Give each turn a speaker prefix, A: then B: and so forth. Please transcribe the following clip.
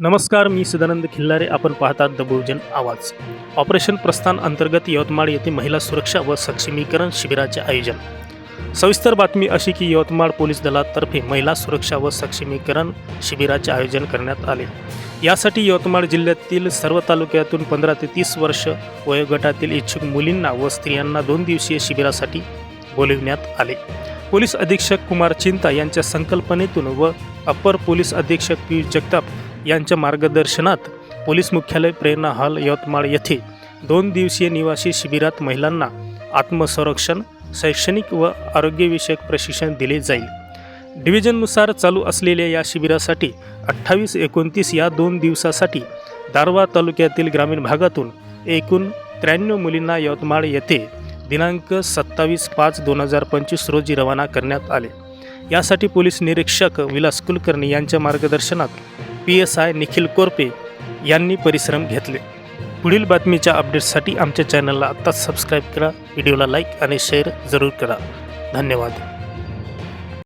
A: नमस्कार मी सदानंद खिल्लारे. आपण पाहतात द बहुजन आवाज ऑपरेशन प्रस्थान अंतर्गत यवतमाळ येथे महिला सुरक्षा व सक्षमीकरण शिबिराचे आयोजन. सविस्तर बातमी अशी की यवतमाळ पोलीस दलातर्फे महिला सुरक्षा व सक्षमीकरण शिबिराचे आयोजन करण्यात आले. यासाठी यवतमाळ जिल्ह्यातील सर्व तालुक्यातून पंधरा ते तीस वर्ष वयोगटातील इच्छुक मुलींना व स्त्रियांना दोन दिवसीय शिबिरासाठी बोलविण्यात आले. पोलीस अधीक्षक कुमार चिंता यांच्या संकल्पनेतून व अप्पर पोलीस अधीक्षक पियुष जगताप यांच्या मार्गदर्शनात पोलीस मुख्यालय प्रेरणा हॉल यवतमाळ येथे दोन दिवसीय निवासी शिबिरात महिलांना आत्मसंरक्षण शैक्षणिक व आरोग्यविषयक प्रशिक्षण दिले जाईल. डिव्हिजननुसार चालू असलेल्या या शिबिरासाठी अठ्ठावीस एकोणतीस या दोन दिवसासाठी दारवा तालुक्यातील ग्रामीण भागातून एकूण त्र्याण्णव मुलींना यवतमाळ येथे दिनांक सत्तावीस पाच दोन हजार पंचवीस रोजी रवाना करण्यात आले. यासाठी पोलीस निरीक्षक विलास कुलकर्णी यांच्या मार्गदर्शनात P S I Nikhil Korpe यांनी परिश्रम घेतले. पुढील बातमीच्या अपडेट्ससाठी आमच्या चॅनलला आत्ताच सबस्क्राईब करा व्हिडिओला लाईक आणि शेअर जरूर करा. धन्यवाद.